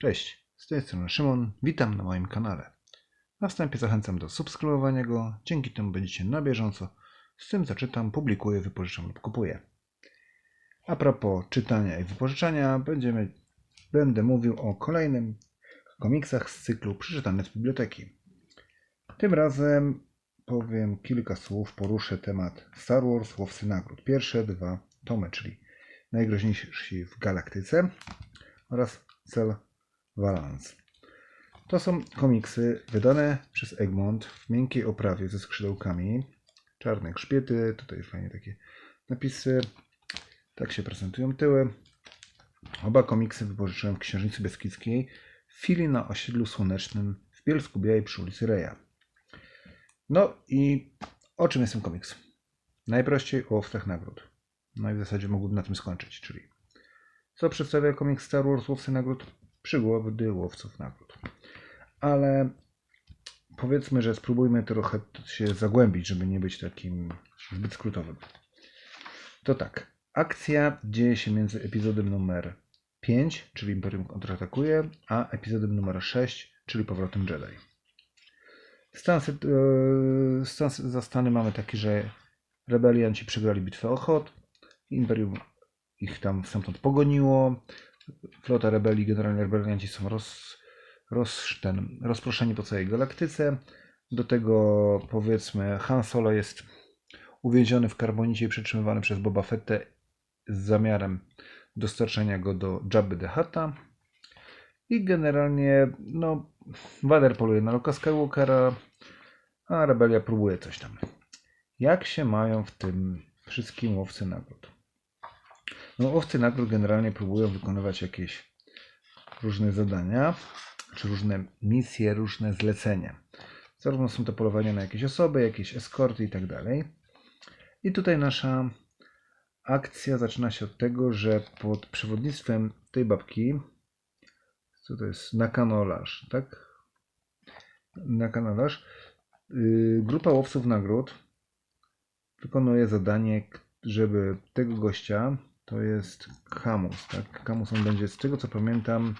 Cześć, z tej strony Szymon, witam na moim kanale. Na wstępie zachęcam do subskrybowania go, dzięki temu będziecie na bieżąco z tym co czytam, publikuję, wypożyczam lub kupuję. A propos czytania i wypożyczania, będziemy, będę mówił o kolejnym komiksach z cyklu Przeczytane z biblioteki. Tym razem powiem kilka słów, poruszę temat Star Wars Łowcy Nagród. Pierwsze dwa tomy, czyli Najgroźniejsi w Galaktyce oraz Cel Valance. To są komiksy wydane przez Egmont w miękkiej oprawie ze skrzydełkami. Czarne grzbiety, tutaj fajnie takie napisy. Tak się prezentują tyły. Oba komiksy wypożyczyłem w Księżnicy Beskidzkiej w chwili na osiedlu słonecznym w Bielsku Białej przy ulicy Reja. No i o czym jest ten komiks? Najprościej o łowcach nagród. No i w zasadzie mógłbym na tym skończyć, czyli co przedstawia komiks Star Wars Łowcy Nagród? Przygody łowców nagród. Ale powiedzmy, że spróbujmy trochę się zagłębić, żeby nie być takim zbyt skrótowym. To tak. Akcja dzieje się między epizodem numer 5, czyli Imperium kontratakuje, a epizodem numer 6, czyli Powrotem Jedi. Stan, e, stan zastany mamy taki, że rebelianci przegrali bitwę o Hot, Imperium ich tam stamtąd pogoniło, flota rebelii, generalnie rebelianci są roz, roz, ten, rozproszeni po całej galaktyce. Do tego powiedzmy Han Solo jest uwięziony w karbonicie i przetrzymywany przez Boba Fettę z zamiarem dostarczenia go do Jabby the Hutta. I generalnie, no, Vader poluje na Luka Skywalkera, a rebelia próbuje coś tam. Jak się mają w tym wszystkim łowcy nagród? No, łowcy nagród generalnie próbują wykonywać jakieś różne zadania, czy różne misje, różne zlecenia. Zarówno są to polowania na jakieś osoby, jakieś eskorty i tak dalej. I tutaj nasza akcja zaczyna się od tego, że pod przewodnictwem tej babki, co to jest, nakanolarz, tak? Nakanolarz, yy, grupa łowców nagród wykonuje zadanie, żeby tego gościa, to jest Kamus, tak? Kamus on będzie, z tego co pamiętam,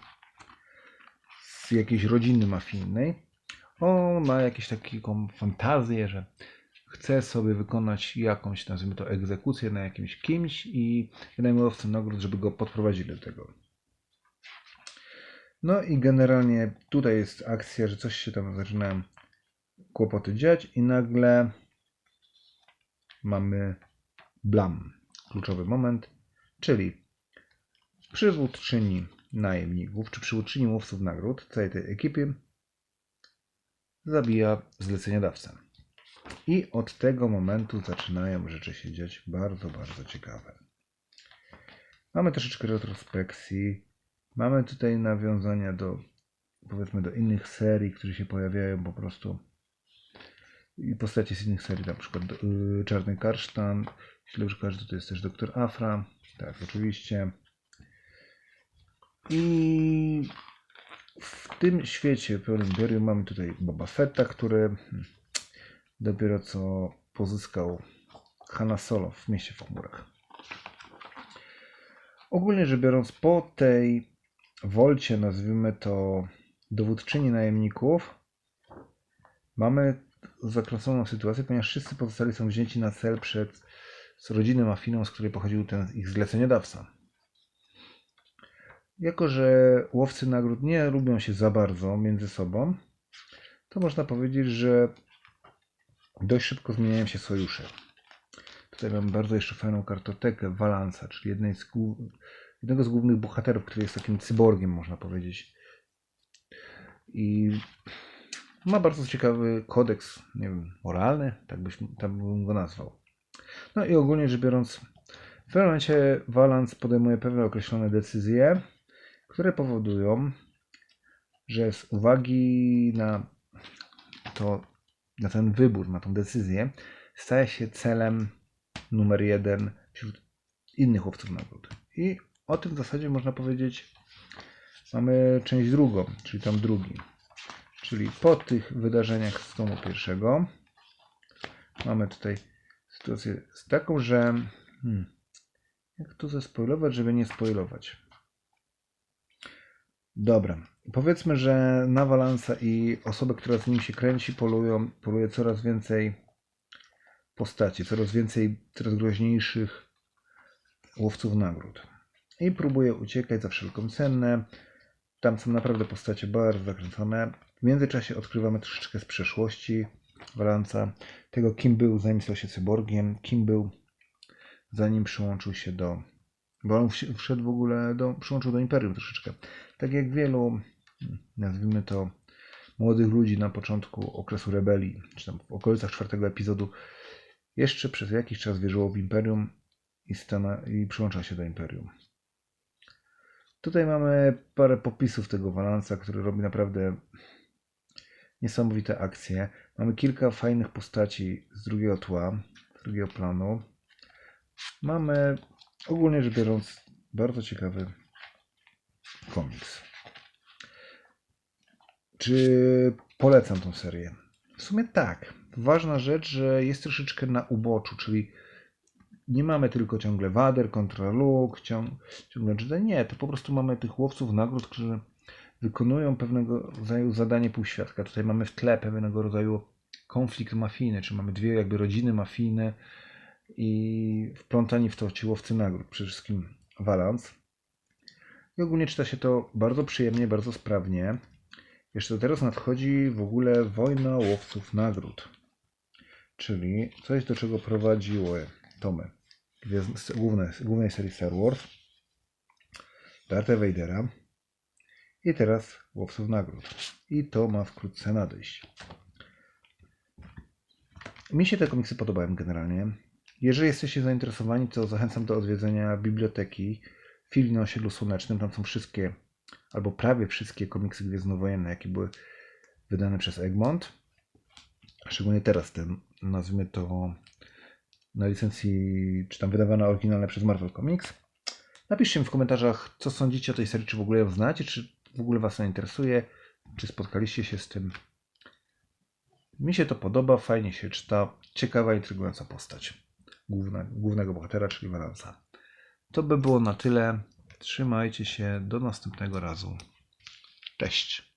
z jakiejś rodziny mafijnej. On ma jakąś taką fantazję, że chce sobie wykonać jakąś, nazwijmy to, egzekucję na jakimś kimś i wynajmuje łowcę nagród, żeby go podprowadzili do tego. No i generalnie tutaj jest akcja, że coś się tam zaczynają kłopoty dziać i nagle mamy blam, kluczowy moment, czyli przywódczyni najemników, czy przywódczyni łowców nagród całej tej ekipy zabija zleceniodawcę. I od tego momentu zaczynają rzeczy się dziać bardzo, bardzo ciekawe. Mamy troszeczkę retrospekcji. Mamy tutaj nawiązania do, powiedzmy, do innych serii, które się pojawiają po prostu. I postacie z innych serii, na przykład yy, Czarny Karsztan. Jeśli dobrze kojarzę, to jest też Doktor Afra. Tak, oczywiście. I w tym świecie pełnym Imperium mamy tutaj Boba Fetta, który dopiero co pozyskał Hanna Solo w mieście w chmurach. Ogólnie rzecz biorąc, po tej wolcie, nazwijmy to dowódczyni najemników, mamy zakręconą sytuację, ponieważ wszyscy pozostali są wzięci na cel przez rodzinę mafiną, z której pochodził ten ich zleceniodawca. Jako, że łowcy nagród nie lubią się za bardzo między sobą, to można powiedzieć, że dość szybko zmieniają się sojusze. Tutaj mam bardzo jeszcze fajną kartotekę Walansa, czyli jednej z jednego z głównych bohaterów, który jest takim cyborgiem, można powiedzieć. I ma bardzo ciekawy kodeks, nie wiem, moralny, tak, byś, tak bym go nazwał. No i ogólnie rzecz biorąc, w pewnym momencie Valance podejmuje pewne określone decyzje, które powodują, że z uwagi na to, na ten wybór, na tą decyzję, staje się celem numer jeden wśród innych łowców nagród. I o tym w zasadzie można powiedzieć, mamy część drugą, czyli tam drugi. Czyli po tych wydarzeniach z tomu pierwszego mamy tutaj sytuację z taką, że hmm, jak to zespoilować, żeby nie spoilować. Dobra. Powiedzmy, że na Walansa i osobę, która z nim się kręci, polują, poluje coraz więcej postaci, coraz więcej, coraz groźniejszych łowców nagród. I próbuje uciekać za wszelką cenę. Tam są naprawdę postacie bardzo zakręcone. W międzyczasie odkrywamy troszeczkę z przeszłości Walansa. Tego, kim był, zanim stał się cyborgiem, kim był, zanim przyłączył się do. Bo on wszedł w ogóle do. przyłączył do Imperium troszeczkę. Tak jak wielu, nazwijmy to, młodych ludzi na początku okresu rebelii, czy tam w okolicach czwartego epizodu, jeszcze przez jakiś czas wierzyło w Imperium i, stana, i przyłącza się do Imperium. Tutaj mamy parę popisów tego Walansa, który robi naprawdę niesamowite akcje. Mamy kilka fajnych postaci z drugiego tła, z drugiego planu. Mamy ogólnie rzecz biorąc bardzo ciekawy komiks. Czy polecam tą serię? W sumie tak. Ważna rzecz, że jest troszeczkę na uboczu, czyli nie mamy tylko ciągle Wader kontra Luke, ciąg, ciągle Jedi. Nie, to po prostu mamy tych łowców nagród, którzy wykonują pewnego rodzaju zadanie półświadka. Tutaj mamy w tle pewnego rodzaju konflikt mafijny, czy mamy dwie jakby rodziny mafijne i wplątani w to ci łowcy nagród, przede wszystkim Valance. I ogólnie czyta się to bardzo przyjemnie, bardzo sprawnie. Jeszcze teraz nadchodzi w ogóle wojna łowców nagród, czyli coś, do czego prowadziły tomy główne, głównej serii Star Wars, Dartha Vadera i teraz łowców nagród. I to ma wkrótce nadejść. Mi się te komiksy podobają generalnie. Jeżeli jesteście zainteresowani, to zachęcam do odwiedzenia biblioteki Filii na osiedlu słonecznym. Tam są wszystkie, albo prawie wszystkie komiksy gwiezdnowojenne, jakie były wydane przez Egmont. Szczególnie teraz ten, nazwijmy to na licencji, czy tam wydawane oryginalne przez Marvel Comics. Napiszcie mi w komentarzach, co sądzicie o tej serii, czy w ogóle ją znacie, czy w ogóle Was to interesuje, czy spotkaliście się z tym. Mi się to podoba, fajnie się czyta, ciekawa, intrygująca postać głównego bohatera, czyli Valansa. To by było na tyle. Trzymajcie się, do następnego razu. Cześć.